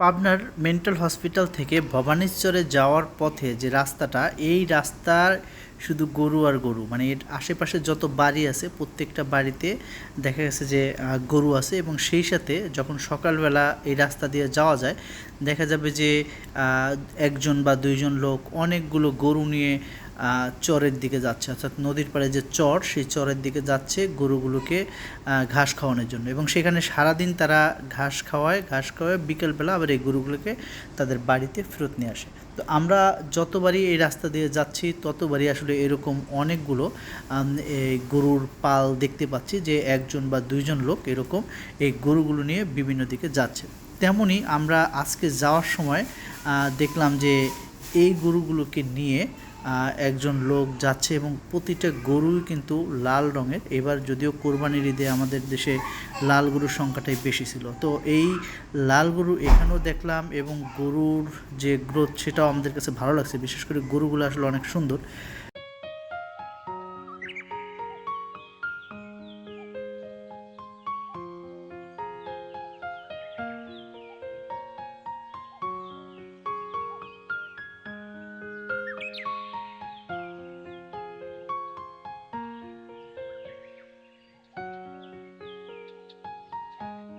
পাবনার mental hospital থেকে ভবানীশ্বরে যাওয়ার পথে যে রাস্তাটা এই রাস্তার শুধু গরু আর গরু। মানে এর আশেপাশে যত বাড়ি আছে, প্রত্যেকটা বাড়িতে দেখা গেছে যে গরু আছে এবং সেই সাথে যখন সকালবেলা এই রাস্তা দিয়ে যাওয়া যায়, দেখা যাবে যে একজন বা দুইজন লোক অনেকগুলো গরু নিয়ে চরের দিকে যাচ্ছে। অর্থাৎ নদীর পাড়ে যে চর, সেই চরের দিকে যাচ্ছে গরুগুলোকে ঘাস খাওয়ানোর জন্য এবং সেখানে সারাদিন তারা ঘাস খাওয়ায় ঘাস খাওয়ায় বিকেলবেলা আবার এই গরুগুলোকে তাদের বাড়িতে ফেরত নিয়ে আসে। তো আমরা যতবারই এই রাস্তা দিয়ে যাচ্ছি, ততবারই আসলে এরকম অনেকগুলো এই গরুর পাল দেখতে পাচ্ছি যে একজন বা দুইজন লোক এরকম এই গরুগুলো নিয়ে বিভিন্ন দিকে যাচ্ছে। তেমনই আমরা আজকে যাওয়ার সময় দেখলাম যে এই গরুগুলোকে নিয়ে একজন লোক যাচ্ছে এবং প্রতিটা গরুই কিন্তু লাল রঙের। এবার যদিও কোরবানির ঈদে আমাদের দেশে লাল গরুর সংখ্যাটাই বেশি ছিল। তো এই লাল গরু এখানেও দেখলাম এবং গরুর যে গ্রোথ সেটাও আমাদের কাছে ভালো লাগছে। বিশেষ করে গরুগুলো আসলে অনেক সুন্দর।